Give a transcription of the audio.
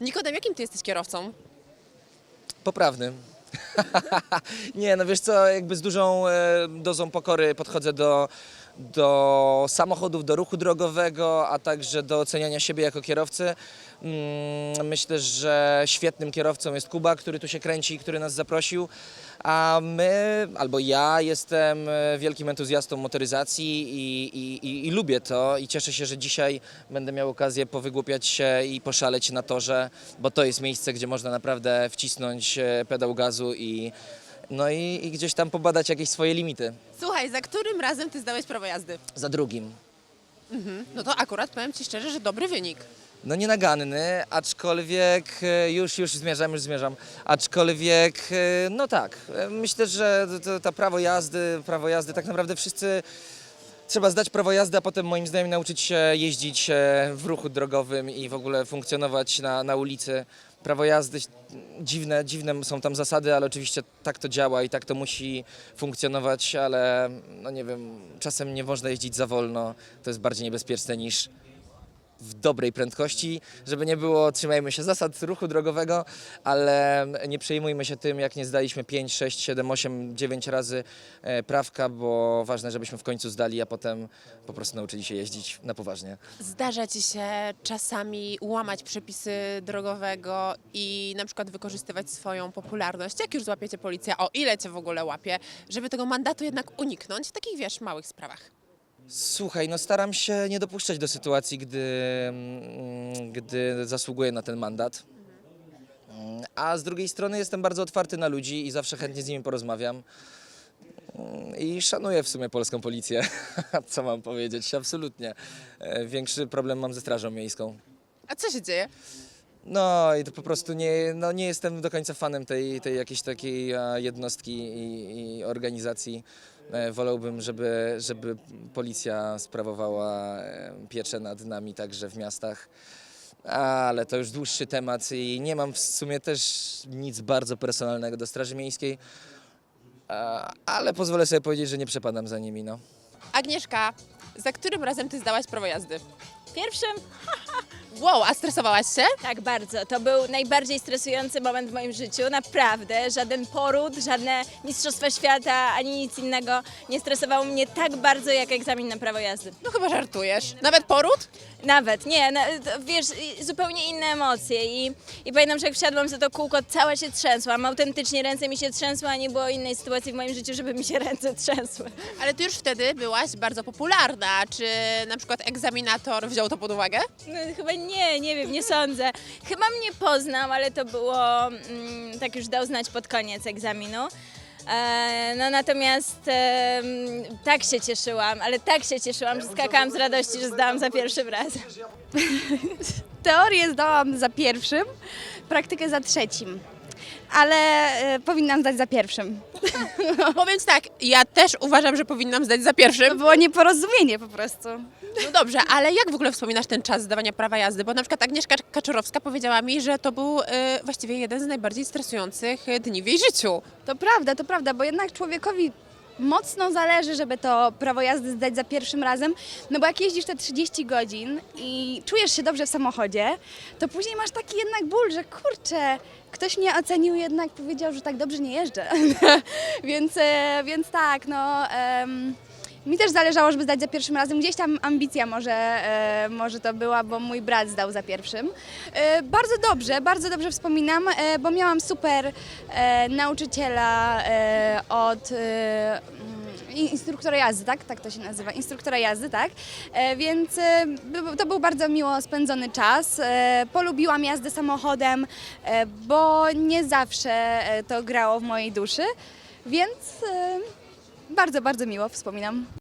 Nikodem, jakim ty jesteś kierowcą? Poprawny. nie, no wiesz co, jakby z dużą e, dozą pokory podchodzę do, do samochodów, do ruchu drogowego, a także do oceniania siebie jako kierowcy. Mm, Myślę, że świetnym kierowcą jest Kuba, który tu się kręci i który nas zaprosił. A my, albo ja, jestem e, wielkim entuzjastą motoryzacji i, i, i, i lubię to. I cieszę się, że dzisiaj będę miał okazję powygłupiać się i poszaleć na torze, bo to jest miejsce, gdzie można naprawdę wcisnąć e, pedał gazu i, no i, i gdzieś tam pobadać jakieś swoje limity. Słuchaj, za którym razem ty zdałeś prawo jazdy? Za drugim. No to akurat powiem ci szczerze, że dobry wynik. No nienaganny, aczkolwiek e, już, już zmierzam, już zmierzam. Aczkolwiek, e, no tak, e, myślę, że to, to, to prawo jazdy, prawo jazdy, tak naprawdę wszyscy trzeba zdać prawo jazdy, a potem moim zdaniem nauczyć się jeździć e, w ruchu drogowym i w ogóle funkcjonować na, na ulicy. Prawo jazdy, dziwne, dziwne są tam zasady, ale oczywiście tak to działa i tak to musi funkcjonować, ale no nie wiem, czasem nie można jeździć za wolno, to jest bardziej niebezpieczne niż w dobrej prędkości, żeby nie było, trzymajmy się zasad ruchu drogowego, ale nie przejmujmy się tym, jak nie zdaliśmy 5, 6, 7, 8, 9 razy e, prawka, bo ważne, żebyśmy w końcu zdali, a potem po prostu nauczyli się jeździć na poważnie. Zdarza ci się czasami łamać przepisy drogowego i na przykład wykorzystywać swoją popularność, jak już złapiecie policję, o ile cię w ogóle łapie, żeby tego mandatu jednak uniknąć w takich, wiesz, małych sprawach. Słuchaj, no staram się nie dopuszczać do sytuacji, gdy, mm, gdy zasługuję na ten mandat. Mm, A z drugiej strony jestem bardzo otwarty na ludzi i zawsze chętnie z nimi porozmawiam. Mm, I szanuję w sumie polską policję. Co mam powiedzieć? Absolutnie. E, Większy problem mam ze Strażą Miejską. A co się dzieje? No i to po prostu nie, no nie jestem do końca fanem tej, tej jakiejś takiej jednostki i, i organizacji. E, Wolałbym, żeby, żeby policja sprawowała e, pieczę nad nami także w miastach. Ale to już dłuższy temat i nie mam w sumie też nic bardzo personalnego do Straży Miejskiej. Ale pozwolę sobie powiedzieć, że nie przepadam za nimi. No. Agnieszka, za którym razem ty zdałaś prawo jazdy? Pierwszym? Wow, a stresowałaś się? Tak, bardzo. To był najbardziej stresujący moment w moim życiu. Naprawdę. Żaden poród, żadne Mistrzostwa Świata, ani nic innego nie stresowało mnie tak bardzo jak egzamin na prawo jazdy. No chyba żartujesz. Nawet poród? Nawet, nie, na, to, wiesz, i- zupełnie inne emocje i, i pamiętam, że jak wsiadłam za to kółko, cała się trzęsłam, autentycznie ręce mi się trzęsły, a nie było innej sytuacji w moim życiu, żeby mi się ręce trzęsły. Ale ty już wtedy byłaś bardzo popularna. Czy na przykład egzaminator wziął to pod uwagę? No, chyba nie, nie wiem, nie sądzę. Chyba mnie poznał, ale to było, mm, tak już dał znać pod koniec egzaminu. E, no natomiast tak się cieszyłam, ale tak się cieszyłam, że skakałam z radości, że zdałam za pierwszym razem. Teorię zdałam za pierwszym, praktykę za trzecim. Ale e, powinnam zdać za pierwszym. Powiem ci tak, ja też uważam, że powinnam zdać za To pierwszym. było nieporozumienie po prostu. No dobrze, ale jak w ogóle wspominasz ten czas zdawania prawa jazdy? Bo na przykład Agnieszka Kaczorowska powiedziała mi, że to był e, właściwie jeden z najbardziej stresujących e, dni w jej życiu. To prawda, to prawda, bo jednak człowiekowi mocno zależy, żeby to prawo jazdy zdać za pierwszym razem, no bo jak jeździsz te 30 godzin i czujesz się dobrze w samochodzie, to później masz taki jednak ból, że kurczę, ktoś mnie ocenił jednak powiedział, że tak dobrze nie jeżdżę. więc, e, więc tak, no... em, mi też zależało, żeby zdać za pierwszym razem. Gdzieś tam ambicja może, e, może to była, bo mój brat zdał za pierwszym. E, bardzo dobrze, bardzo dobrze wspominam, e, bo miałam super e, nauczyciela e, od e, mm, instruktora jazdy, tak? Tak to się nazywa, instruktora jazdy, tak? E, więc e, to był bardzo miło spędzony czas. E, polubiłam jazdę samochodem, e, bo nie zawsze e, to grało w mojej duszy, więc e, bardzo, bardzo miło wspominam.